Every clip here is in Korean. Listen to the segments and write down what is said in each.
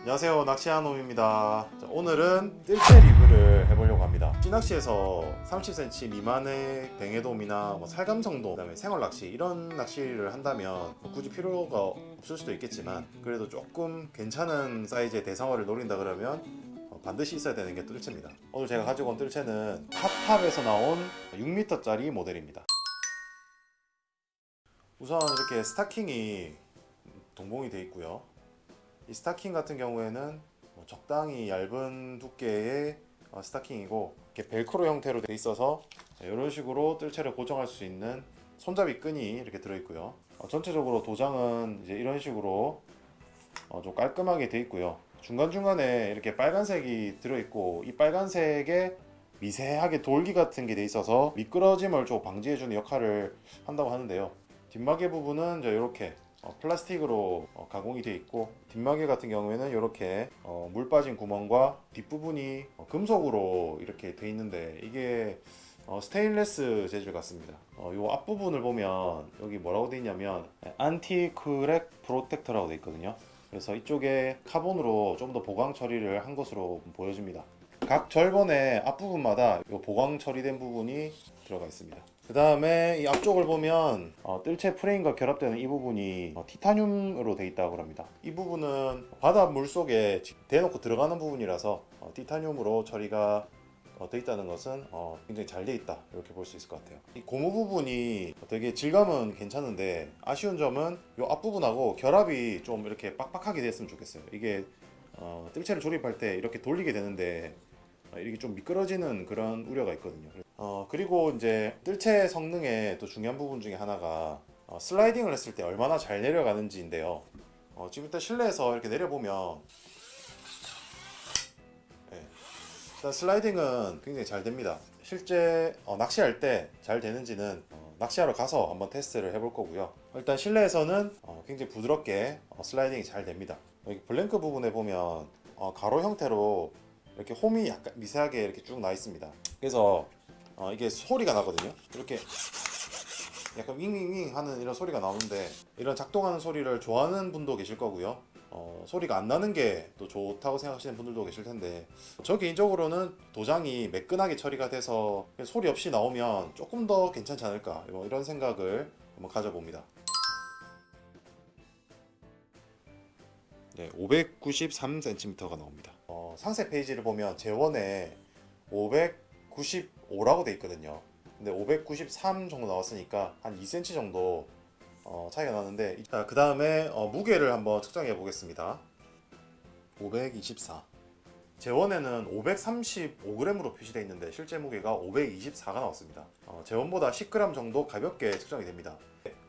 안녕하세요 낚시한 놈입니다. 자, 오늘은 뜰채 리뷰를 해보려고 합니다. 찌낚시에서 30cm 미만의 뱅에돔이나 뭐 살감성돔 그다음에 생활낚시 이런 낚시를 한다면 뭐 굳이 필요가 없을 수도 있겠지만 그래도 조금 괜찮은 사이즈의 대상어를 노린다 그러면 어, 반드시 있어야 되는 게 뜰채입니다. 오늘 제가 가지고 온 뜰채는 탑탑에서 나온 6m짜리 모델입니다. 우선 이렇게 스타킹이 동봉이 되어 있고요 이 스타킹 같은 경우에는 뭐 적당히 얇은 두께의 어, 스타킹이고 이렇게 벨크로 형태로 돼 있어서 이런 식으로 뜰채를 고정할 수 있는 손잡이 끈이 이렇게 들어 있고요. 어, 전체적으로 도장은 이제 이런 식으로 어, 좀 깔끔하게 돼 있고요. 중간 중간에 이렇게 빨간색이 들어 있고 이 빨간색에 미세하게 돌기 같은 게 돼 있어서 미끄러짐을 좀 방지해주는 역할을 한다고 하는데요. 뒷마개 부분은 이렇게 어, 플라스틱으로 어, 가공이 되어 있고 뒷마개 같은 경우에는 이렇게 어, 물 빠진 구멍과 뒷부분이 어, 금속으로 이렇게 돼 있는데 이게 어, 스테인레스 재질 같습니다. 어, 요 앞부분을 보면 여기 뭐라고 돼 있냐면 안티 크랙 프로텍터라고 돼 있거든요. 그래서 이쪽에 카본으로 좀 더 보강 처리를 한 것으로 보여집니다. 각 절번의 앞부분마다 요 보강 처리된 부분이 들어가 있습니다. 그 다음에 이 앞쪽을 보면 어, 뜰채 프레임과 결합되는 이 부분이 어, 티타늄으로 되어 있다고 합니다. 이 부분은 바다 물 속에 지- 대놓고 들어가는 부분이라서 어, 티타늄으로 처리가 어, 돼 있다는 것은 어, 굉장히 잘 돼 있다 이렇게 볼 수 있을 것 같아요. 이 고무 부분이 되게 질감은 괜찮은데 아쉬운 점은 이 앞부분하고 결합이 좀 이렇게 빡빡하게 됐으면 좋겠어요. 이게 어, 뜰채를 조립할 때 이렇게 돌리게 되는데 어, 이렇게 좀 미끄러지는 그런 우려가 있거든요. 어, 그리고 이제 뜰채 성능의 또 중요한 부분 중에 하나가 어, 슬라이딩을 했을 때 얼마나 잘 내려가는지인데요. 어, 지금 일단 실내에서 이렇게 내려보면 예, 일단 슬라이딩은 굉장히 잘 됩니다. 실제 어, 낚시할 때 잘 되는지는 어, 낚시하러 가서 한번 테스트를 해볼 거고요. 일단 실내에서는 어, 굉장히 부드럽게 어, 슬라이딩이 잘 됩니다. 여기 블랭크 부분에 보면 어, 가로 형태로 이렇게 홈이 약간 미세하게 이렇게 쭉 나 있습니다. 그래서 어, 이게 소리가 나거든요. 이렇게 약간 윙윙윙 하는 이런 소리가 나오는데 이런 작동하는 소리를 좋아하는 분도 계실 거고요. 어, 소리가 안 나는 게 또 좋다고 생각하시는 분들도 계실 텐데 저 개인적으로는 도장이 매끈하게 처리가 돼서 소리 없이 나오면 조금 더 괜찮지 않을까 뭐 이런 생각을 한번 가져봅니다. 네, 593cm가 나옵니다. 어, 상세 페이지를 보면 재원에 595라고 돼 있거든요. 근데 593 정도 나왔으니까 한 2cm 정도 어, 차이가 나는데 자, 그 다음에 어, 무게를 한번 측정해 보겠습니다. 524. 재원에는 535g으로 표시되어 있는데 실제 무게가 524가 나왔습니다. 어, 재원보다 10g 정도 가볍게 측정이 됩니다.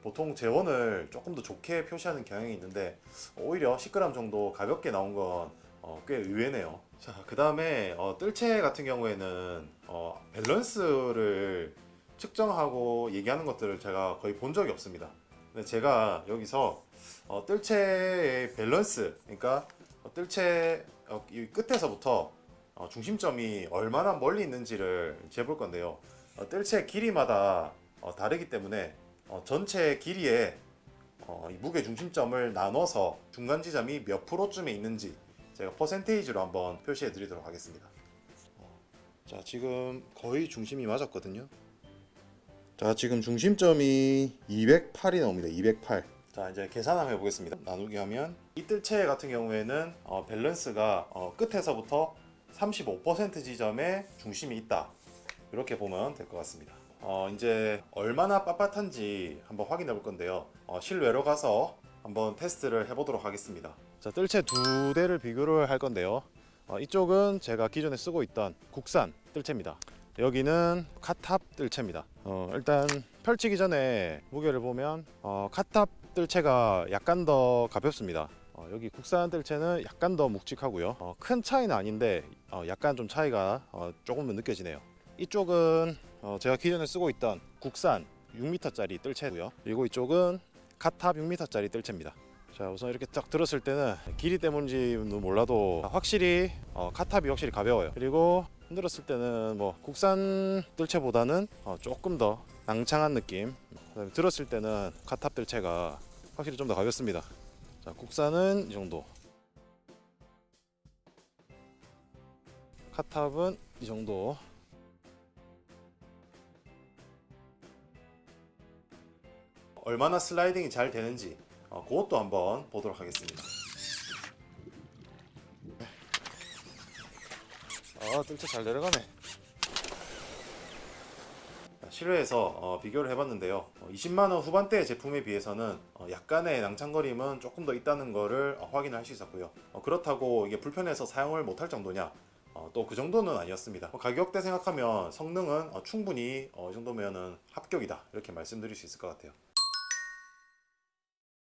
보통 재원을 조금 더 좋게 표시하는 경향이 있는데 오히려 10g 정도 가볍게 나온 건 어, 꽤 의외네요. 자, 그 다음에 어, 뜰채 같은 경우에는 어, 밸런스를 측정하고 얘기하는 것들을 제가 거의 본 적이 없습니다. 근데 제가 여기서 어, 뜰채의 밸런스, 그러니까 어, 뜰채 어, 이 끝에서부터 어, 중심점이 얼마나 멀리 있는지를 재볼 건데요. 어, 뜰채 길이마다 어, 다르기 때문에 어, 전체 길이에 어, 이 무게 중심점을 나눠서 중간 지점이 몇 프로쯤에 있는지 제가 퍼센테이지로 한번 표시해 드리도록 하겠습니다. 어, 자, 지금 거의 중심이 맞았거든요. 자, 지금 중심점이 208이 나옵니다. 208. 자, 이제 계산 한번 해보겠습니다. 나누기 하면 이 뜰채 같은 경우에는 어, 밸런스가 어, 끝에서부터 35% 지점에 중심이 있다. 이렇게 보면 될 것 같습니다. 어, 이제 얼마나 빳빳한지 한번 확인해 볼 건데요. 어, 실외로 가서 한번 테스트를 해보도록 하겠습니다. 자, 뜰채 두 대를 비교를 할 건데요. 어, 이쪽은 제가 기존에 쓰고 있던 국산 뜰채입니다. 여기는 카탑 뜰채입니다. 어, 일단 펼치기 전에 무게를 보면 어, 카탑 뜰채가 약간 더 가볍습니다. 어, 여기 국산 뜰채는 약간 더 묵직하고요. 어, 큰 차이는 아닌데 어, 약간 좀 차이가 어, 조금은 느껴지네요. 이쪽은 어, 제가 기존에 쓰고 있던 국산 6m짜리 뜰채고요. 그리고 이쪽은 카탑 6m짜리 뜰채입니다. 자 우선 이렇게 딱 들었을 때는 길이 때문인지는 몰라도 확실히 어, 카탑이 확실히 가벼워요. 그리고 흔들었을 때는 뭐 국산 뜰채보다는 어, 조금 더 낭창한 느낌. 그다음에 들었을 때는 카탑 뜰채가 확실히 좀 더 가볍습니다. 자 국산은 이 정도. 카탑은 이 정도. 얼마나 슬라이딩이 잘 되는지 어, 그것도 한번 보도록 하겠습니다. 아, 뜰채 잘 내려가네. 실외에서 어, 비교를 해봤는데요. 어, 20만 원 후반대 제품에 비해서는 어, 약간의 낭창거림은 조금 더 있다는 것을 어, 확인할 수 있었고요. 어, 그렇다고 이게 불편해서 사용을 못할 정도냐? 또그 정도는 아니었습니다. 어, 가격대 생각하면 성능은 어, 충분히 어, 이 정도면은 합격이다 이렇게 말씀드릴 수 있을 것 같아요.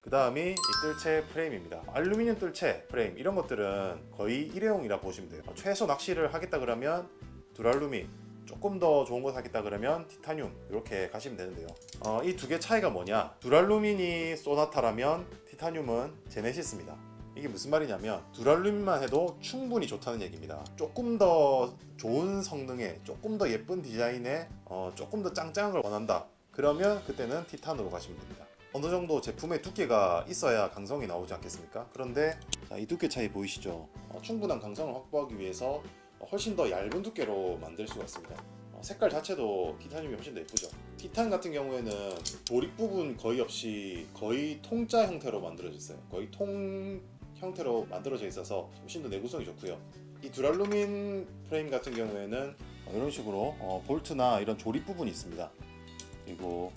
그 다음이 이 뜰채 프레임입니다. 알루미늄 뜰채 프레임 이런 것들은 거의 일회용이라 보시면 돼요. 어, 최소 낚시를 하겠다 그러면 두랄루미 조금 더 좋은 거 사겠다 그러면 티타늄 이렇게 가시면 되는데요. 어, 이 두 개 차이가 뭐냐? 두랄루민이 소나타라면 티타늄은 제네시스입니다. 이게 무슨 말이냐면 두랄루민만 해도 충분히 좋다는 얘기입니다. 조금 더 좋은 성능에 조금 더 예쁜 디자인에 어, 조금 더 짱짱한 걸 원한다. 그러면 그때는 티탄으로 가시면 됩니다. 어느 정도 제품의 두께가 있어야 강성이 나오지 않겠습니까? 그런데 자, 이 두께 차이 보이시죠? 어, 충분한 강성을 확보하기 위해서 훨씬 더 얇은 두께로 만들 수가 있습니다. 어, 색깔 자체도 티타늄이 훨씬 더 예쁘죠. 티탄 같은 경우에는 조립 부분 거의 없이 거의 통짜 형태로 만들어져 있어요. 거의 통 형태로 만들어져 있어서 훨씬 더 내구성이 좋고요. 이 두랄루민 프레임 같은 경우에는 어, 이런 식으로 어, 볼트나 이런 조립 부분이 있습니다. 그리고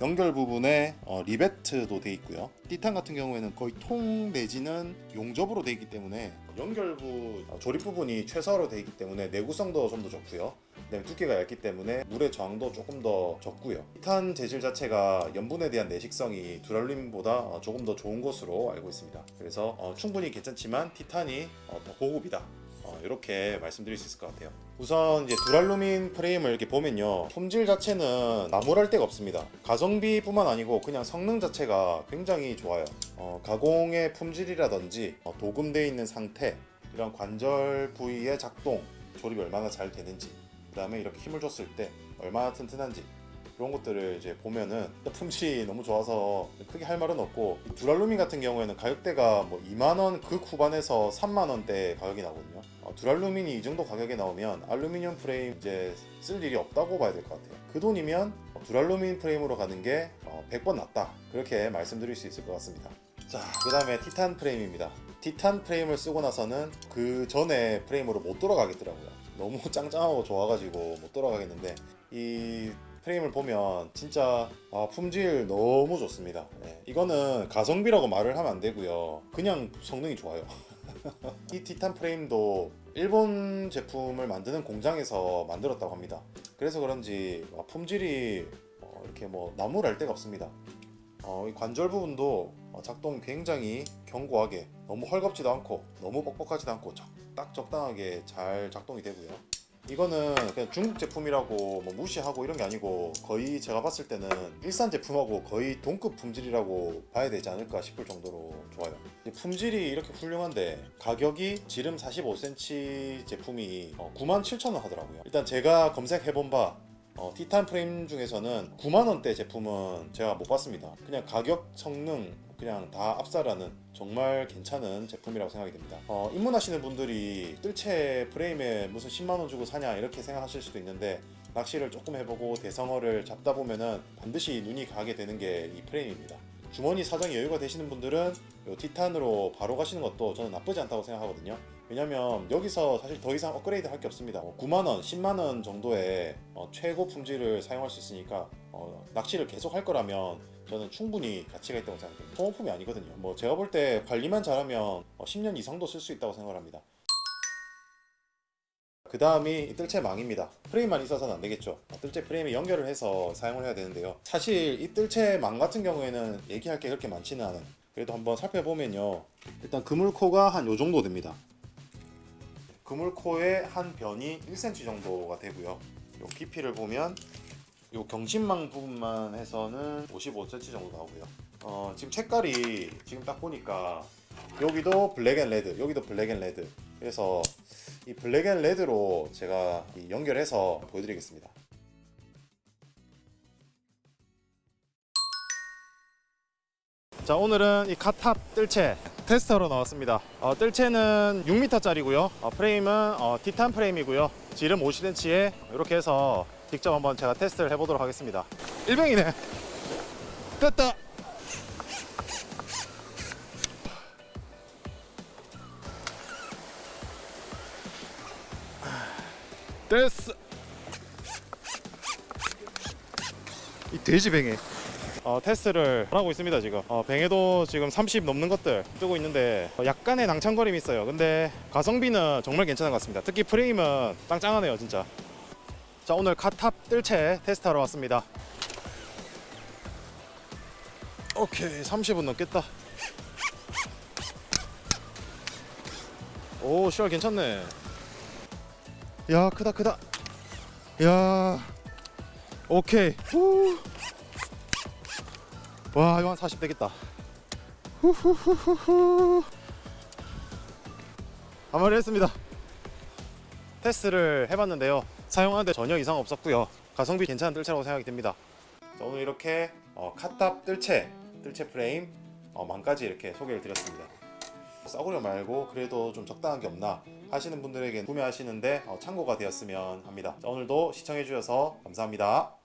연결 부분에 어, 리베트도 돼 있고요. 티탄 같은 경우에는 거의 통 내지는 용접으로 돼 있기 때문에 연결부 어, 조립 부분이 최소화로 돼 있기 때문에 내구성도 좀 더 좋고요. 그다음에 두께가 얇기 때문에 물의 저항도 조금 더 적고요. 티탄 재질 자체가 염분에 대한 내식성이 두랄림보다 어, 조금 더 좋은 것으로 알고 있습니다. 그래서 어, 충분히 괜찮지만 티탄이 어, 더 고급이다. 어, 이렇게 말씀드릴 수 있을 것 같아요. 우선 이제 두랄루민 프레임을 이렇게 보면요, 품질 자체는 나무랄 데가 없습니다. 가성비뿐만 아니고 그냥 성능 자체가 굉장히 좋아요. 어, 가공의 품질이라든지 어, 도금되어 있는 상태, 이런 관절 부위의 작동, 조립이 얼마나 잘 되는지, 그 다음에 이렇게 힘을 줬을 때 얼마나 튼튼한지 이런 것들을 이제 보면은 품질이 너무 좋아서 크게 할 말은 없고 두랄루민 같은 경우에는 가격대가 뭐 2만 원 그 후반에서 3만 원대 가격이 나거든요. 어, 두랄루민이 이 정도 가격에 나오면 알루미늄 프레임 이제 쓸 일이 없다고 봐야 될 것 같아요. 그 돈이면 어, 두랄루민 프레임으로 가는 게 어, 100번 낫다 그렇게 말씀드릴 수 있을 것 같습니다. 자, 그 다음에 티탄 프레임입니다. 티탄 프레임을 쓰고 나서는 그 전에 프레임으로 못 돌아가겠더라고요. 너무 짱짱하고 좋아가지고 못 돌아가겠는데 이 프레임을 보면 진짜 아, 품질 너무 좋습니다. 예, 이거는 가성비라고 말을 하면 안 되고요. 그냥 성능이 좋아요. 이 티탄 프레임도 일본 제품을 만드는 공장에서 만들었다고 합니다. 그래서 그런지 아, 품질이 어, 이렇게 뭐 나무랄 데가 없습니다. 어, 이 관절 부분도 어, 작동 굉장히 견고하게 너무 헐겁지도 않고 너무 뻑뻑하지도 않고 적, 딱 적당하게 잘 작동이 되고요. 이거는 그냥 중국 제품이라고 뭐 무시하고 이런 게 아니고 거의 제가 봤을 때는 일산 제품하고 거의 동급 품질이라고 봐야 되지 않을까 싶을 정도로 좋아요. 이 품질이 이렇게 훌륭한데 가격이 지름 45cm 제품이 97,000원 하더라고요. 일단 제가 검색해본 바 어, 티탄 프레임 중에서는 9만 원대 제품은 제가 못 봤습니다. 그냥 가격, 성능 그냥 다 압살하는 정말 괜찮은 제품이라고 생각이 됩니다. 어, 입문하시는 분들이 뜰채 프레임에 무슨 10만 원 주고 사냐 이렇게 생각하실 수도 있는데 낚시를 조금 해보고 대성어를 잡다 보면은 반드시 눈이 가게 되는 게 이 프레임입니다. 주머니 사정이 여유가 되시는 분들은 요 티탄으로 바로 가시는 것도 저는 나쁘지 않다고 생각하거든요. 왜냐면 여기서 사실 더 이상 업그레이드 할 게 없습니다. 9만원, 10만원 정도의 어, 최고 품질을 사용할 수 있으니까 어, 낚시를 계속 할 거라면 저는 충분히 가치가 있다고 생각합니다. 소모품이 아니거든요. 뭐 제가 볼 때 관리만 잘하면 어, 10년 이상도 쓸 수 있다고 생각합니다. 그 다음이 뜰채 망입니다. 프레임만 있어서는 안 되겠죠. 어, 뜰채 프레임에 연결을 해서 사용을 해야 되는데요. 사실 이 뜰채 망 같은 경우에는 얘기할 게 그렇게 많지는 않은. 그래도 한번 살펴보면요. 일단 그물코가 한 요 정도 됩니다. 그물코의 한 변이 1cm 정도가 되고요. 요 깊이를 보면 요 경신망 부분만 해서는 55cm 정도 나오고요. 어, 지금 색깔이 지금 딱 보니까 여기도 블랙 앤 레드, 여기도 블랙 앤 레드. 그래서 이 블랙 앤 레드로 제가 이 연결해서 보여드리겠습니다. 자 오늘은 이 카탑 뜰채 테스터로 나왔습니다. 어, 뜰채는 6m짜리고요. 프레임은 어, 티탄 프레임이고요. 지름 50cm에 이렇게 해서 직접 한번 제가 테스트를 해보도록 하겠습니다. 일병이네. 됐다. 됐어. 이 돼지 뱅에. 어, 테스트를 하고 있습니다 지금. 어, 뱅에도 지금 30 넘는 것들 뜨고 있는데 어, 약간의 낭창거림이 있어요. 근데 가성비는 정말 괜찮은 것 같습니다. 특히 프레임은 짱짱하네요 진짜. 자 오늘 카탑 뜰채 테스트하러 왔습니다. 오케이 30분 넘겠다. 오 시월 괜찮네. 야 크다 크다. 야 오케이. 후. 와 이거 한 40 되겠다. 후후후후후. 한 마리 했습니다. 테스트를 해봤는데요. 사용하는데 전혀 이상 없었고요. 가성비 괜찮은 뜰채라고 생각이 듭니다. 자, 오늘 이렇게 어, 카탑 뜰채, 뜰채 프레임 어, 만까지 이렇게 소개를 드렸습니다. 싸구려 말고 그래도 좀 적당한 게 없나 하시는 분들에게 구매하시는데 어, 참고가 되었으면 합니다. 자, 오늘도 시청해 주셔서 감사합니다.